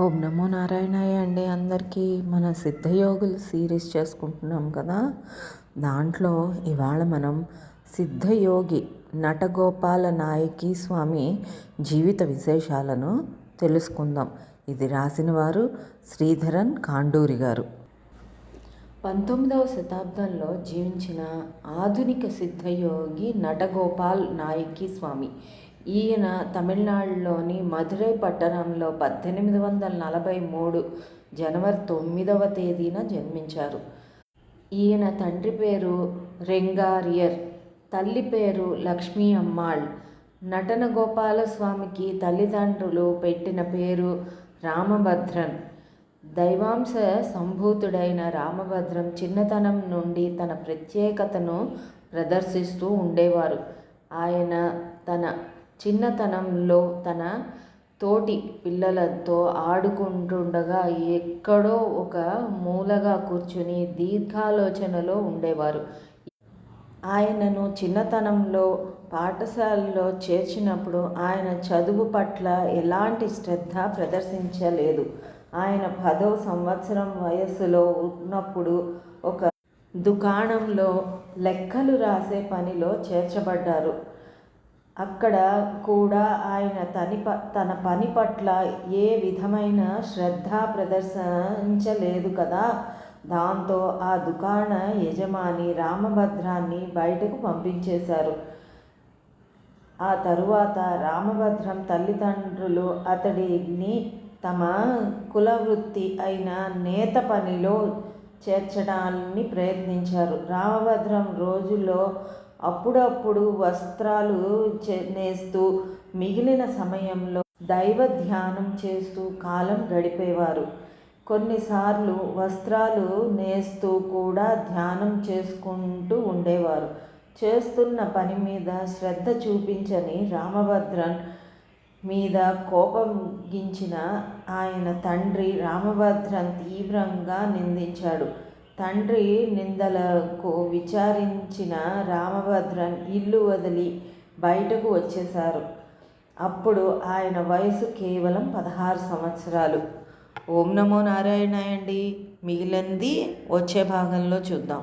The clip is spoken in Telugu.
ఓం నమో నారాయణాయ అండి అందరికీ మన సిద్ధయోగులు సిరీస్ చేసుకుంటున్నాం కదా. దాంట్లో ఇవాళ మనం సిద్ధయోగి నటగోపాల నాయకి స్వామి జీవిత విశేషాలను తెలుసుకుందాం. ఇది రాసిన వారు శ్రీధరన్ కాండూరి గారు. పంతొమ్మిదవ శతాబ్దంలో జీవించిన ఆధునిక సిద్ధయోగి నటగోపాల్ నాయకి స్వామి. ఈయన తమిళనాడులోని మధురై పట్టణంలో పద్దెనిమిది వందల నలభై మూడు జనవరి తొమ్మిదవ తేదీన జన్మించారు. ఈయన తండ్రి పేరు రెంగారియర్ తల్లి పేరు లక్ష్మీ అమ్మాళ్ నటన గోపాలస్వామికి తల్లిదండ్రులు పెట్టిన పేరు రామభద్రన్. దైవాంశ సంభూతుడైన రామభద్రం చిన్నతనం నుండి తన ప్రత్యేకతను ప్రదర్శిస్తూ ఉండేవారు. ఆయన తన చిన్నతనంలో తన తోటి పిల్లలతో ఆడుకుంటుండగా ఎక్కడో ఒక మూలగా కూర్చుని దీర్ఘాలోచనలో ఉండేవారు. ఆయనను చిన్నతనంలో పాఠశాలలో చేర్చినప్పుడు ఆయన చదువు పట్ల ఎలాంటి శ్రద్ధ ప్రదర్శించలేదు. ఆయన పదో సంవత్సరం వయస్సులో ఉన్నప్పుడు ఒక దుకాణంలో లెక్కలు రాసే పనిలో చేర్చబడ్డారు. అక్కడ కూడా ఆయన తని ప తన పని పట్ల ఏ విధమైన శ్రద్ధ ప్రదర్శించలేదు కదా. దాంతో ఆ దుకాణ యజమాని రామభద్రాన్ని బయటకు పంపించేశారు. ఆ తరువాత రామభద్రం తల్లిదండ్రులు అతడిని తమ కులవృత్తి అయిన నేత పనిలో చేర్చడాన్ని ప్రయత్నించారు. రామభద్రం రోజుల్లో అప్పుడప్పుడు వస్త్రాలు నేస్తూ మిగిలిన సమయంలో దైవ ధ్యానం చేస్తూ కాలం గడిపేవారు. కొన్నిసార్లు వస్త్రాలు నేస్తూ కూడా ధ్యానం చేసుకుంటూ ఉండేవారు. చేస్తున్న పని మీద శ్రద్ధ చూపించని రామభద్రన్ మీద కోపగించిన ఆయన తండ్రి రామభద్రన్ తీవ్రంగా నిందించాడు. తండ్రి నిందలకు విచారించిన రామభద్రన్ ఇల్లు వదిలి బయటకు వచ్చేశారు. అప్పుడు ఆయన వయసు కేవలం పదహారు సంవత్సరాలు. ఓం నమో నారాయణ అండి మిగిలింది వచ్చే భాగంలో చూద్దాం.